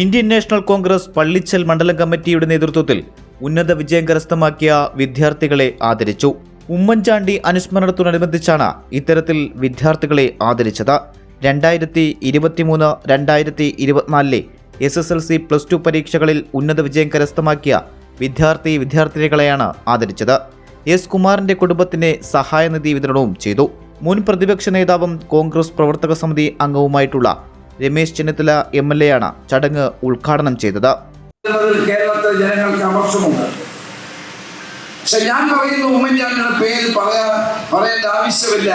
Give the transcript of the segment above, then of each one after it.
Indian national Congress Pallichal മണ്ഡലം കമ്മിറ്റിയുടെ നേതൃത്വത്തിൽ ഉന്നത വിജയം കരസ്ഥമാക്കിയ വിദ്യാർത്ഥികളെ ആദരിച്ചു. ഉമ്മൻചാണ്ടി അനുസ്മരണത്തോടനുബന്ധിച്ചാണ് ഇത്തരത്തിൽ വിദ്യാർത്ഥികളെ ആദരിച്ചത്. രണ്ടായിരത്തി ഇരുപത്തിമൂന്ന് രണ്ടായിരത്തി ഇരുപത്തിനാലിലെ S S L C plus two പരീക്ഷകളിൽ ഉന്നത വിജയം കരസ്ഥമാക്കിയ വിദ്യാർത്ഥി വിദ്യാർത്ഥിനികളെയാണ് ആദരിച്ചത്. എസ് കുമാറിന്റെ കുടുംബത്തിന് സഹായനിധി വിതരണവും ചെയ്തു. മുൻ പ്രതിപക്ഷ നേതാവും കോൺഗ്രസ് പ്രവർത്തക സമിതി അംഗവുമായിട്ടുള്ള രമേശ് ചെന്നിത്തല എം എൽ ആണ് ചടങ്ങ് ഉദ്ഘാടനം ചെയ്തത്. കേരളത്തിലെ ജനങ്ങൾക്ക് പക്ഷെ ഞാൻ പറയുന്ന ഉമ്മൻചാണ്ടിയുടെ പേര് പറയാ പറയേണ്ട ആവശ്യമില്ല.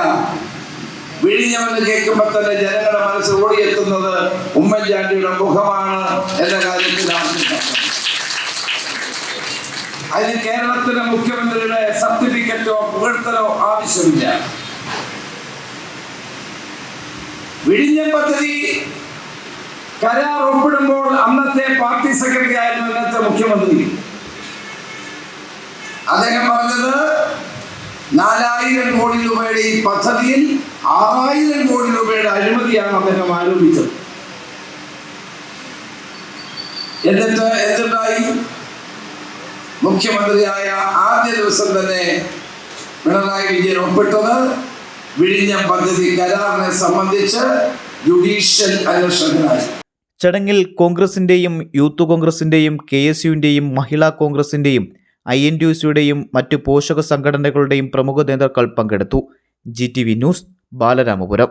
വിഴിഞ്ഞമെന്ന് കേൾക്കുമ്പോൾ തന്നെ ജനങ്ങളുടെ മനസ്സ് ഓടിയെത്തുന്നത് ഉമ്മൻചാണ്ടിയുടെ മുഖമാണ് എന്ന കാര്യത്തിൽ അതിന് കേരളത്തിലെ മുഖ്യമന്ത്രിയുടെ സർട്ടിഫിക്കറ്റോ പുകഴ്ത്തലോ ആവശ്യമില്ല. വിഴിഞ്ഞം പദ്ധതി കരാർ ഒപ്പിടുമ്പോൾ അന്നത്തെ പാർട്ടി സെക്രട്ടറി ആയിരുന്നു ഇന്നത്തെ മുഖ്യമന്ത്രി. അദ്ദേഹം പറഞ്ഞത് നാലായിരം കോടി രൂപയുടെ ഈ പദ്ധതിയിൽ ആറായിരം കോടി രൂപയുടെ അഴിമതിയാണ് അദ്ദേഹം ആരോപിച്ചത്. എന്നിട്ട് എന്തുണ്ടായി? മുഖ്യമന്ത്രിയായ ആദ്യ ദിവസം തന്നെ പിണറായി വിജയൻ ഒപ്പിട്ടത് വിഴിഞ്ഞം പദ്ധതി കരാറിനെ സംബന്ധിച്ച് ജുഡീഷ്യൽ അന്വേഷണത്തിനായി. ചടങ്ങിൽ കോൺഗ്രസിന്റെയും യൂത്ത് കോൺഗ്രസിന്റെയും കെ എസ് യുവിന്റെയും മഹിളാ കോൺഗ്രസിന്റെയും ഐ എൻ ടി സിയുടെയും മറ്റ് പോഷക സംഘടനകളുടെയും പ്രമുഖ നേതാക്കൾ പങ്കെടുത്തു. G T V news Balaramapuram.